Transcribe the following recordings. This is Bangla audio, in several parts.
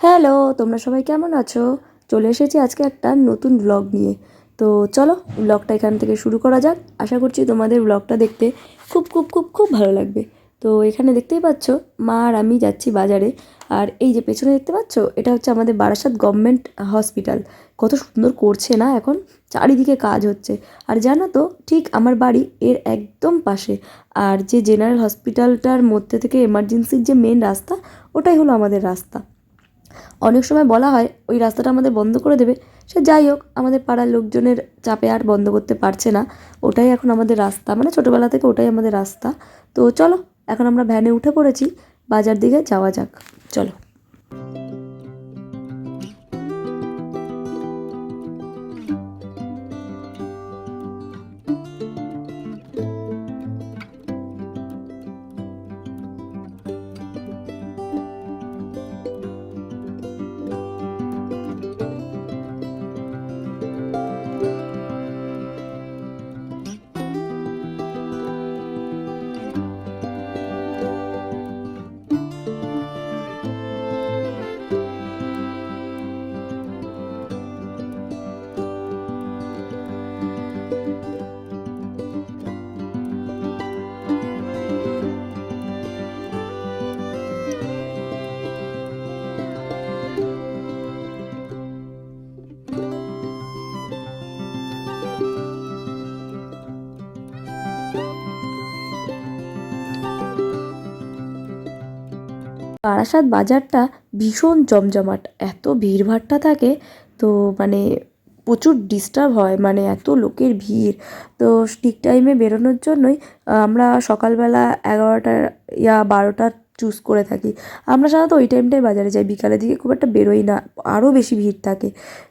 হ্যালো, তোমরা সবাই কেমন আছো? চলে এসেছি আজকে একটা নতুন ব্লগ নিয়ে। তো চলো ব্লগটা এখান থেকে শুরু করা যাক। আশা করছি তোমাদের ব্লগটা দেখতে খুব খুব খুব খুব ভালো লাগবে। তো এখানে দেখতেই পাচ্ছ, মা আর আমি যাচ্ছি বাজারে। আর এই যে পেছনে দেখতে পাচ্ছ, এটা হচ্ছে আমাদের বারাসাত গভর্নমেন্ট হসপিটাল কত সুন্দর করছে না এখন? চারিদিকে কাজ হচ্ছে। আর জানো তো, ঠিক আমার বাড়ি এর একদম পাশে। আর যে জেনারেল হসপিটালটার মধ্যে থেকে এমার্জেন্সির যে মেন রাস্তা, ওটাই হলো আমাদের রাস্তা। অনেক সময় বলা হয়, ওই রাস্তাটা আমাদের বন্ধ করে দেবে। সে যাই হোক, আমাদের পাড়ার লোকজনের চাপে আর বন্ধ করতে পারছে না। ওটাই এখন আমাদের রাস্তা। মানে ছোটোবেলা থেকে ওটাই আমাদের রাস্তা। তো চলো, এখন আমরা ভ্যানে উঠে পড়েছি। বাজার দিকে যাওয়া যাক। চলো। বারাসাত বাজারটা ভীষণ জমজমাট, এত ভিড়ভাট্টা থাকে, তো মানে প্রচুর ডিস্টার্ব হয় মানে এত লোকের ভিড়। তো ঠিক টাইমে বেরোনোর জন্যই আমরা সকালবেলা এগারোটা ইয়া বারোটা চুজ করে থাকি। আমরা সাধারণত ওই টাইমটাই বাজারে যাই, বিকালের দিকে খুব একটা বেরোই না, আরও বেশি ভিড় থাকে।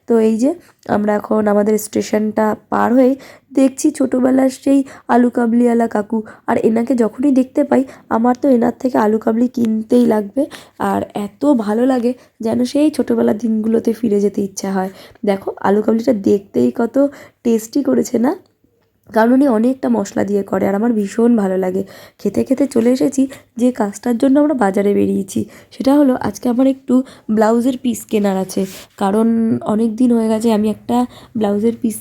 তো এই যে আমরা এখন আমাদের স্টেশনটা পার হয়ে দেখছি ছোটোবেলার সেই আলু কাবলিওয়ালা কাকু। আর এনাকে যখনই দেখতে পাই, আমার তো এনার থেকে আলু কাবলি কিনতেই লাগবে। আর এত ভালো লাগে যেন সেই ছোটোবেলার দিনগুলোতে ফিরে যেতে ইচ্ছা হয়। দেখো, আলু কাবলিটা দেখতেই কত টেস্টি করেছে না? কারণ উনি অনেকটা মশলা দিয়ে করে আর আমার ভীষণ ভালো লাগে। খেতে খেতে চলে এসেছি যে কাজটার জন্য আমরা বাজারে বেরিয়েছি। সেটা হলো আজকে আমার একটু ব্লাউজের পিস কেনার আছে। কারণ অনেক দিন হয়ে গেছে আমি একটা ব্লাউজের পিস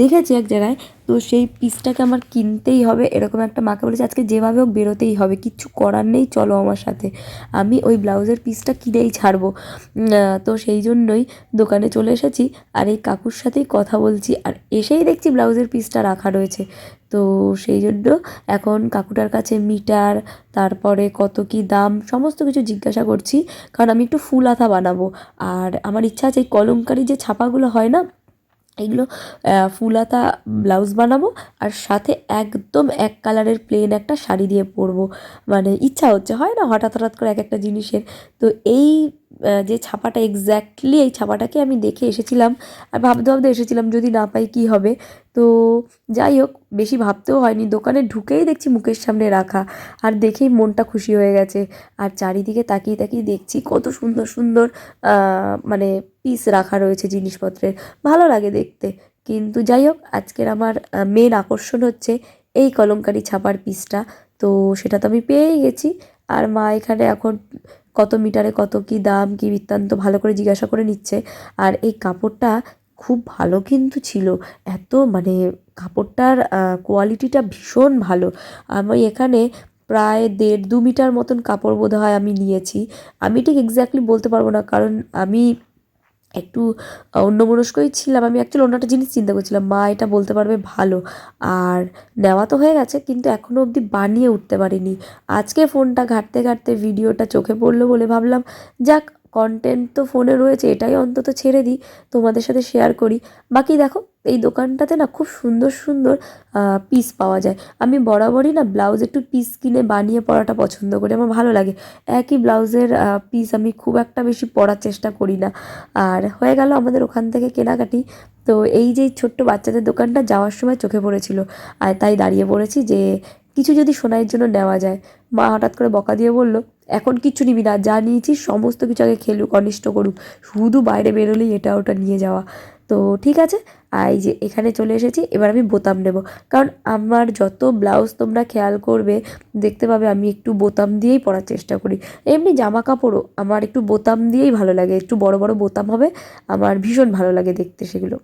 দেখেছি এক জায়গায়। তো সেই পিসটাকে আমার কিনতেই হবে, এরকম একটা মাকে বলেছে, আজকে যেভাবে হোক বেরোতেই হবে, কিচ্ছু করার নেই, চলো আমার সাথে। আমি ওই ব্লাউজের পিসটা কিনেই ছাড়বো। তো সেই জন্যই দোকানে চলে এসেছি, আর এই কাকুর সাথেই কথা বলছি, আর এসেই দেখছি ব্লাউজের পিসটা রাখা রয়েছে। তো সেই জন্য এখন কাকুটার কাছে মিটার, তারপরে কত কি দাম, সমস্ত কিছু জিজ্ঞাসা করছি, কারণ আমি একটু ফুল আথা বানাবো। আর আমার ইচ্ছা আছে, এই কলমকারি যে ছাপাগুলো হয় না এগুলো ফুলাতা ব্লাউজ বানাবো আর সাথে একদম এক কালারের প্লেন একটা শাড়ি দিয়ে পরবো। মানে ইচ্ছা হচ্ছে, হয় না? হঠাৎ হঠাৎ করে এক একটা জিনিসের। তো এই যে ছাপাটা এক্স্যাক্টলি এই ছাপাটাকে আমি দেখে এসেছিলাম আর ভাবতে ভাবতে এসেছিলাম যদি না পাই কী হবে। তো যাই হোক, বেশি ভাবতেও হয়নি। দোকানে ঢুকেই দেখছি মুখের সামনে রাখা আর দেখেই মনটা খুশি হয়ে গেছে। আর চারিদিকে তাকিয়ে তাকিয়ে দেখছি কত সুন্দর সুন্দর মানে পিস রাখা রয়েছে জিনিসপত্রের। ভালো লাগে দেখতে। কিন্তু যাই হোক, আজকের আমার মেন আকর্ষণ হচ্ছে এই কলমকারি ছাপার পিসটা তো সেটা তো আমি পেয়েই গেছি। আর মা এখানে এখন কত মিটারে কত কি দাম, কি বৃত্তান্ত ভালো করে জিজ্ঞাসা করে নিচ্ছে। আর এই কাপড়টা খুব ভালো কিন্তু ছিল। এত মানে কাপড়টার কোয়ালিটিটা ভীষণ ভালো। আমি এখানে প্রায় দেড় দু মিটার মতন কাপড় বোধ হয় আমি নিয়েছি। আমি ঠিক এক্স্যাক্টলি বলতে পারব না কারণ আমি একটু অন্যমনস্কই ছিলাম। আমি অ্যাকচুয়ালি অন্য একটা জিনিস চিন্তা করছিলাম, মা এটা বলতে পারবে ভালো। আর নেওয়া তো হয়ে গেছে, কিন্তু এখনও অবধি বানিয়ে উঠতে পারিনি। আজকে ফোনটা ঘাঁটতে ঘাঁটতে ভিডিওটা চোখে পড়ল বলে ভাবলাম, যাক কন্টেন্ট তো ফোনে রয়েছে, এটাই অন্তত ছেড়ে দিই, তোমাদের সাথে শেয়ার করি। বাকি দেখো এই দোকানটাতে না খুব সুন্দর সুন্দর পিস পাওয়া যায়। আমি বরাবরই না ব্লাউজ একটু পিস কিনে বানিয়ে পরাটা পছন্দ করি, আমার ভালো লাগে। একই ব্লাউজের পিস আমি খুব একটা বেশি পরার চেষ্টা করি না। আর হয়ে গেল আমাদের ওখান থেকে কেনাকাটি। তো এই যে ছোট্ট বাচ্চাদের দোকানটা যাওয়ার সময় চোখে পড়েছিল। আর তাই দাঁড়িয়ে পড়েছি যে কিছু যদি সোনাইয়ের জন্য নেওয়া যায়। মা হঠাৎ করে বকা দিয়ে বলল, এখন কিচ্ছু নিবি না, যা নিয়েছিস সমস্ত কিছু আগে খেলুক, অনিষ্ট করুক। শুধু বাইরে বেরোলেই এটা ওটা নিয়ে যাওয়া। তো ঠিক আছে এই যে এখানে চলে এসেছি, এবার আমি বোতাম নেব। কারণ আমার যত ব্লাউজ তোমরা খেয়াল করবে, দেখতে পাবে আমি একটু বোতাম দিয়েই পরার চেষ্টা করি। এমনি জামা কাপড়ও আমার একটু বোতাম দিয়েই ভালো লাগে, একটু বড় বড় বোতাম হবে, আমার ভীষণ ভালো লাগে দেখতে সেগুলো।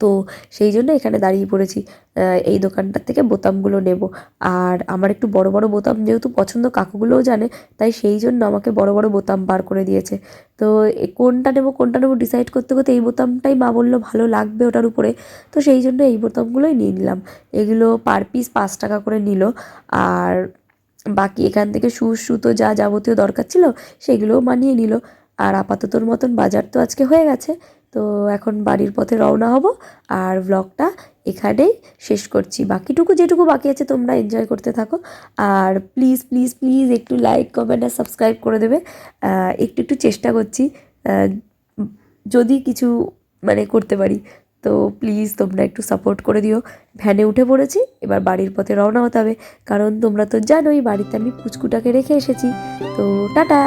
তো সেই জন্য এখানে দাঁড়িয়ে পড়েছি। এই দোকানটার থেকে বোতামগুলো নেব। আর আমার একটু বড় বড় বোতাম যেহেতু পছন্দ কাকুগুলোও জানে, তাই সেই জন্য আমাকে বড় বড় বোতাম বার করে দিয়েছে। তো কোনটা নেব কোনটা নেব ডিসাইড করতে করতে এই বোতামটাই মা বলল ভালো লাগবে ওটার উপরে। তো সেই জন্য এই বোতামগুলোই নিয়ে নিলাম। এগুলো পার পিস পাঁচ টাকা করে নিল। আর বাকি এখান থেকে সুচ সুতো যা যাবতীয় দরকার ছিল সেগুলোও মানিয়ে নিল। আর আপাততর মতন বাজার তো আজকে হয়ে গেছে। তো এখন বাড়ির পথে রওনা হব আর ব্লগটা এখানেই শেষ করছি। বাকিটুকু যেটুকু বাকি আছে তোমরা এনজয় করতে থাকো। আর প্লিজ প্লিজ প্লিজ একটু লাইক কমেন্ট আর সাবস্ক্রাইব করে দেবে। একটু একটু চেষ্টা করছি যদি কিছু মানে করতে পারি। তো প্লিজ তোমরা একটু সাপোর্ট করে দিও। ভ্যানে উঠে পড়েছি, এবার বাড়ির পথে রওনা হতে হবে। কারণ তোমরা তো জানোই বাড়িতে আমি পুচকুটাকে রেখে এসেছি। তো টাটা!